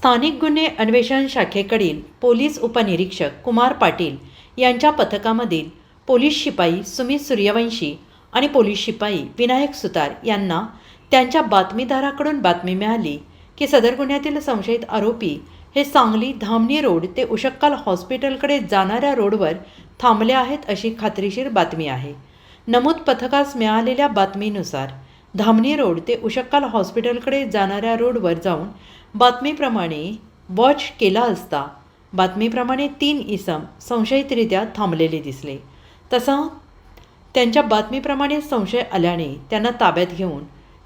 स्थानिक गुन्हे अन्वेषण शाखेकडील पोलीस उपनिरीक्षक कुमार पाटील यांच्या पथकामधील पोलीस शिपाई सुमित सूर्यवंशी आणि पोलीस शिपाई विनायक सुतार यांना त्यांच्या बातमीदाराकडून बातमी मिळाली की सदर गुन्ह्यातील संशयित आरोपी हे सांगली धामणी रोड ते उशक्काल हॉस्पिटलकडे जाणाऱ्या रोडवर थांबले आहेत अशी खात्रीशीर बातमी आहे. नमूद पथकास मिळालेल्या बातमीनुसार धामणी रोड ते उशक्काल हॉस्पिटलकडे जाणाऱ्या रोडवर जाऊन बातमीप्रमाणे वॉच केला असता बातमीप्रमाणे तीन इसम संशयितरित्या थांबलेले दिसले. तसं त्यांच्या बातमीप्रमाणे संशय आल्याने त्यांना ताब्यात घेऊन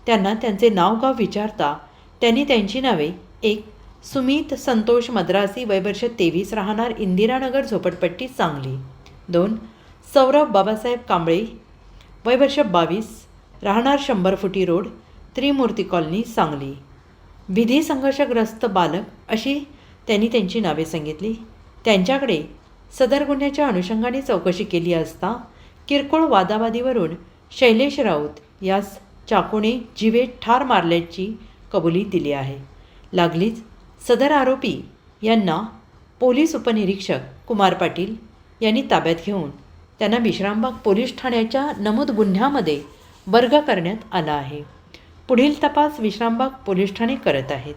त्यांना त्यांचे नाव गाव विचारता त्यांनी त्यांची नावे एक सुमित संतोष मद्रासी वयवर्ष तेवीस राहणार इंदिरानगर झोपडपट्टी सांगली. दोन सौरभ बाबासाहेब कांबळे वयवर्ष बावीस राहणार शंभर फुटी रोड त्रिमूर्ती कॉलनी सांगली. विधी संघर्षग्रस्त बालक अशी त्यांनी त्यांची नावे सांगितली. त्यांच्याकडे सदर गुन्ह्याच्या अनुषंगाने चौकशी केली असता किरकोळ वादावादीवरून शैलेश राऊत यास चाकूने जिवे ठार मारल्याची कबुली दिली आहे. लागलीच सदर आरोपी यांना पोलीस उपनिरीक्षक कुमार पाटील यांनी ताब्यात घेऊन त्यांना विश्रामबाग पोलीस ठाण्याच्या नमूद गुन्ह्यामध्ये वर्ग करण्यात आला आहे. पुढील तपास विश्रामबाग पोलीस ठाणे करत आहेत.